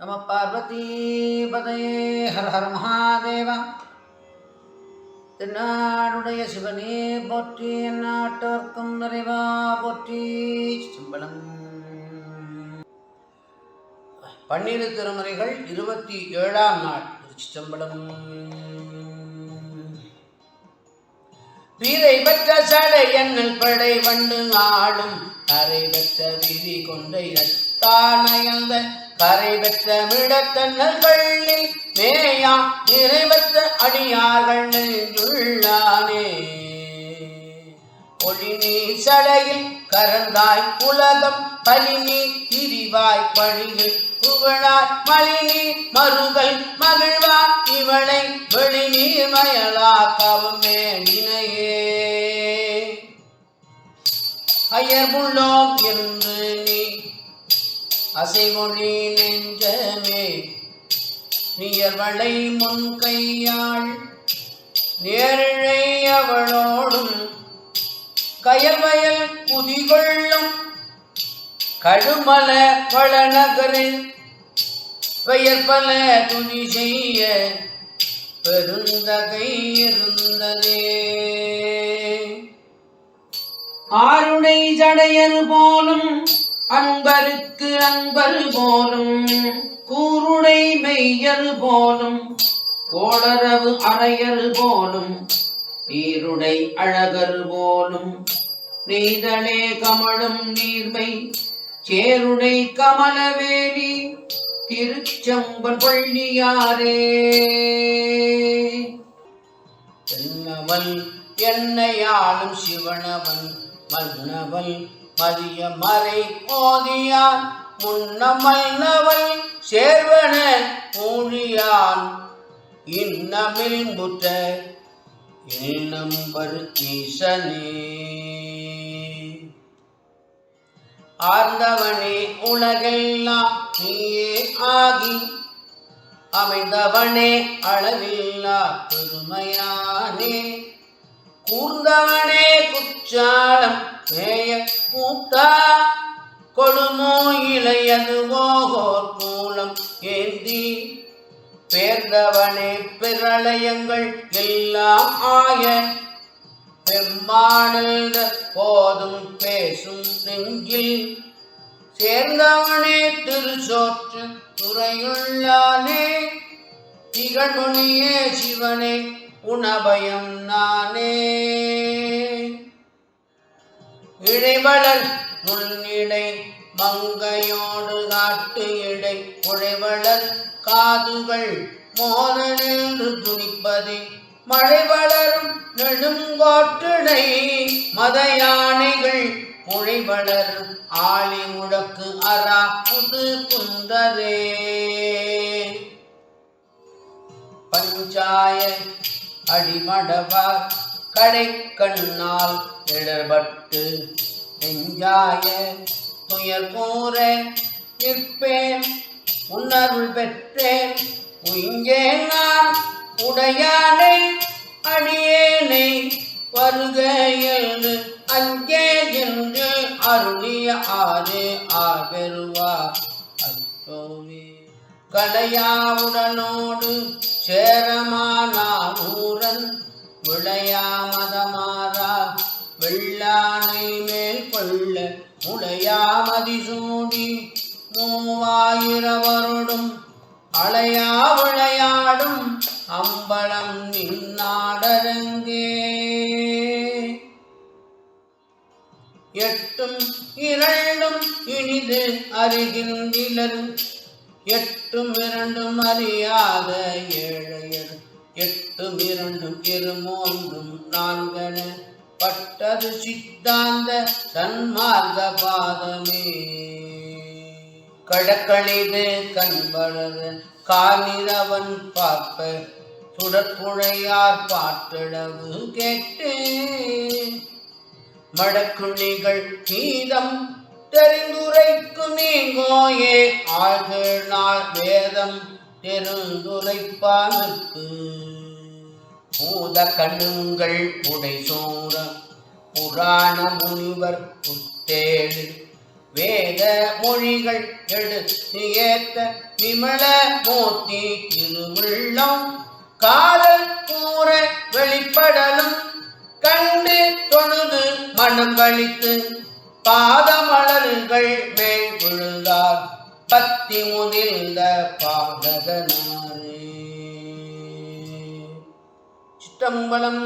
நம பார்வதி ஹர ஹர மகாதேவா. தென்னாடுடைய சிவனே போற்றி நாட்டோர்க்கும் நிறைவா போற்றி. சிம்பளம். பன்னிரு திருமுறைகள் இருபத்தி ஏழாம் நாள். சிதம்பரம் வீரை பெற்ற சடை என்னல் படை வண்டு ஆடும். அரை பெற்ற விதி கொண்டை தானயந்த கரை பெற்ற மிடத்தன்னல் கள்ளி மேயா நிறைவற்ற அடியார்கள் நெஞ்சுள்ளானே. ஒளி நீ சடையில் கரந்தாய் உலகம் பலி நீ திரிவாய் பழியில் புகழாய் மலினி மருகல் மகிழ்வா இவளை வெளி நீர் மயலாக்கவும் மேனினையே அயர்வுள்ளோம் என்று நீ அசைமொழி நெஞ்சமே நியர்வளை முன் கையாள் நேரிழை அவளோடும் கயல்வயல் புதிகொள்ளும் கடுமல வளநகரில் பெயர் பல துணி செய்ய பெருந்தகை இருந்ததே. ஆருடை ஜடையர் போலும் அன்பருக்கு அன்பர் போலும் கூருடை மெய்யர் போலும் கோளரவு அறையர் போலும் நீருடை அழகர் போலும். நீதலே கமழும் நீர்மை சேருடை கமலவேலி திருச்செம்பன் பள்ளியாரே என்னவன் என்னையாளும் சிவனவன் மன்னவன் மதிய மறை ஓதியான் முன்னமல்லவன் சேர்வன ஊழியான் இன்னமில் முற்ற இன்னம் பருத்தீசனே ஆர்ந்தவனே உலகெல்லாம் நீயே ஆகி அமைந்தவனே அளவில்லா பெருமையானே. கூர்ந்தவனே குச்சாலம் மேய கூட்டா கொடுமோ இளையது ஓகோர் மூலம் ஏந்தி பேர்ந்தவனே பிரளயங்கள் எல்லாம் ஆய பெம்மானல்த போதும் பேசும் நெஞ்சில் சேர்ந்தவனே திருச்சோற்று துறையுள்ளானே திகழ்மொழியே சிவனே உணபயம் நானே. இழைவளர் முன்னிடை மங்கையோடு காட்டு இடை உழைவளர் காதுகள் மோத நின்று துணிப்பதே. மழை வளரும் நெடுங்கோட்டிடை மத யானைகள் மொழி வளரும் ஆளி முழக்கு அரா புது குந்தரே. பஞ்சாய அடிமடவார் கடை கண்ணால் இடர்பட்டு நெஞ்சாய துயர் கூற நிற்பேன் உணர்வு பெற்றேன். உயிங்கேன் நான் உடையானை அடியேனை வருக எழுந்து அங்கே என்று அருளிய ஆறு ஆபெருவா அத்தோவே கலையாவுடனோடு சேரமானூரன் விளையா மதமாறா வெள்ளானை மே கொள்ள முளையா மதிசூடி மூவாயிரவருடும் அலையா விளையாடும் அம்பலம் நின்னாடரங்கே. எட்டும் இரண்டும் இனிது அறிகின்றனர் எட்டும் இரண்டும் அறியாத ஏழையர். எட்டும் இரண்டும் இருமூன்றும் நான்கன. பட்டது சித்தாந்த தன்மார்க்க பாதமே கடக்கணிது கண்பளர் காலிரவன் பார்ப்ப சுடற்புழையார் பாட்டளவு கேட்டு. மடக்குணிகள் கீதம் தெரிந்துரைக்கு நீங்கோயே ஆழ்கள் நாள் வேதம் தெரிந்துரைப்பானுக்கு. பூத கண்ணுங்கள் புடைசூர புராண முனிவர் புத்தேடு வேத மொழிகள் எடுத்து ஏத்த விமல மூர்த்தி திருவுள்ளம். காதல் கூற வெளிப்படலும் கண்டு தொழுது மனம் கழித்து பாதமலர்கள் மேல் விழுந்தார். பத்தி முதிர்ந்த பாதகனாரே அஷ்டம்பலம்